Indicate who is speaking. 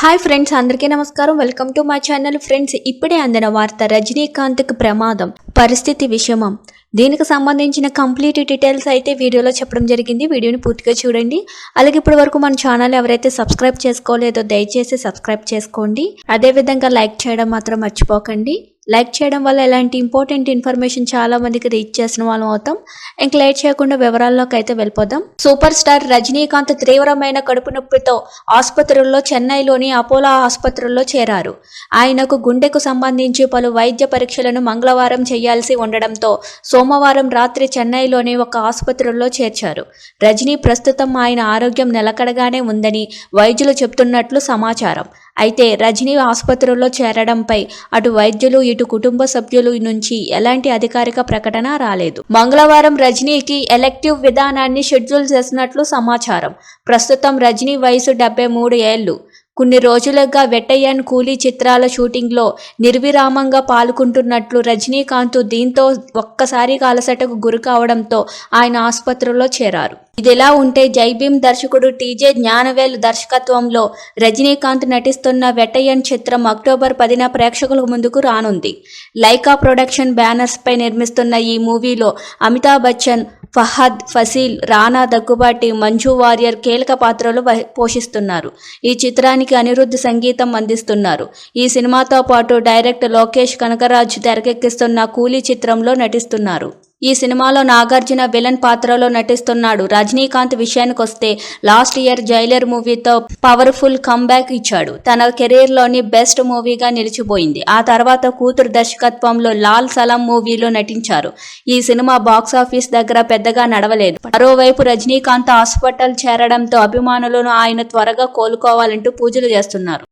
Speaker 1: Hi friends అందరికీ నమస్కారం. Welcome to my channel friends ఇప్పుడే అందిన వార్త రజనీకాంత్కి ప్రమాదం. పరిస్థితి విషమం. దీనికి సంబంధించిన కంప్లీట్ డీటెయిల్స్ అయితే వీడియోలో చెప్పడం జరిగింది. వీడియోని పూర్తిగా చూడండి. అలాగే ఇప్పటి వరకు మన ఛానల్ ఎవరైతే సబ్స్క్రైబ్ చేసుకోలేదో దయచేసి సబ్స్క్రైబ్ చేసుకోండి. అదేవిధంగా లైక్ చేయడం మాత్రం మర్చిపోకండి. లైక్ చేయడం వల్ల ఇలాంటి ఇంపార్టెంట్ ఇన్ఫర్మేషన్ చాలా మందికి రీచ్ చేసిన వాళ్ళం అవుతాం. ఇంక లేట్ చేయకుండా వివరాల్లోకి అయితే వెళ్ళిపోదాం. సూపర్ స్టార్ రజనీకాంత్ తీవ్రమైన కడుపు నొప్పితో ఆసుపత్రుల్లో చెన్నైలోని అపోలో ఆసుపత్రుల్లో చేరారు. ఆయనకు గుండెకు సంబంధించి పలు వైద్య పరీక్షలను మంగళవారం చేయాల్సి ఉండడంతో సోమవారం రాత్రి చెన్నైలోని ఒక ఆసుపత్రిలో చేర్చారు. రజనీ ప్రస్తుతం ఆయన ఆరోగ్యం నిలకడగానే ఉందని వైద్యులు చెప్తున్నట్లు సమాచారం. అయితే రజనీ ఆసుపత్రిలో చేరడంపై అటు వైద్యులు ఇటు కుటుంబ సభ్యులు నుంచి ఎలాంటి అధికారిక ప్రకటన రాలేదు. మంగళవారం రజనీకి ఎలెక్టివ్ విధానాన్ని షెడ్యూల్ చేసినట్లు సమాచారం. ప్రస్తుతం రజనీ వయసు డెబ్బై మూడు ఏళ్ళు కొన్ని రోజులుగా వెట్టయ్యన్ కూలీ చిత్రాల షూటింగ్లో నిర్విరామంగా పాల్గొంటున్నట్లు రజనీకాంత్ దీంతో ఒక్కసారిగా అలసటకు గురి కావడంతో ఆయన ఆసుపత్రిలో చేరారు. ఇదిలా ఉంటే జైభీం దర్శకుడు టీజే జ్ఞానవేల్ దర్శకత్వంలో రజనీకాంత్ నటిస్తున్న వెట్టయ్యన్ చిత్రం అక్టోబర్ పదిన ప్రేక్షకుల ముందుకు రానుంది. లైకా ప్రొడక్షన్ బ్యానర్స్ పై నిర్మిస్తున్న ఈ మూవీలో అమితాబ్ బచ్చన్ ఫహద్ ఫసీల్ రానా దగ్గుబాటి మంజు వారియర్ కీలక పాత్రలు పోషిస్తున్నారు. ఈ చిత్రానికి అనిరుద్ధ్ సంగీతం అందిస్తున్నారు. ఈ సినిమాతో పాటు డైరెక్టర్ లోకేష్ కనకరాజ్ తెరకెక్కిస్తున్న కూలీ చిత్రంలో నటిస్తున్నారు. ఈ సినిమాలో నాగార్జున విలన్ పాత్రలో నటిస్తున్నాడు. రజనీకాంత్ విషయానికొస్తే లాస్ట్ ఇయర్ జైలర్ మూవీతో పవర్ఫుల్ కమ్బ్యాక్ ఇచ్చాడు. తన కెరీర్లోని బెస్ట్ మూవీగా నిలిచిపోయింది. ఆ తర్వాత కూతురు దర్శకత్వంలో లాల్ సలాం మూవీలో నటించారు. ఈ సినిమా బాక్సాఫీస్ దగ్గర పెద్దగా నడవలేదు. మరోవైపు రజనీకాంత్ హాస్పిటల్ చేరడంతో అభిమానులను ఆయన త్వరగా కోలుకోవాలంటూ పూజలు చేస్తున్నారు.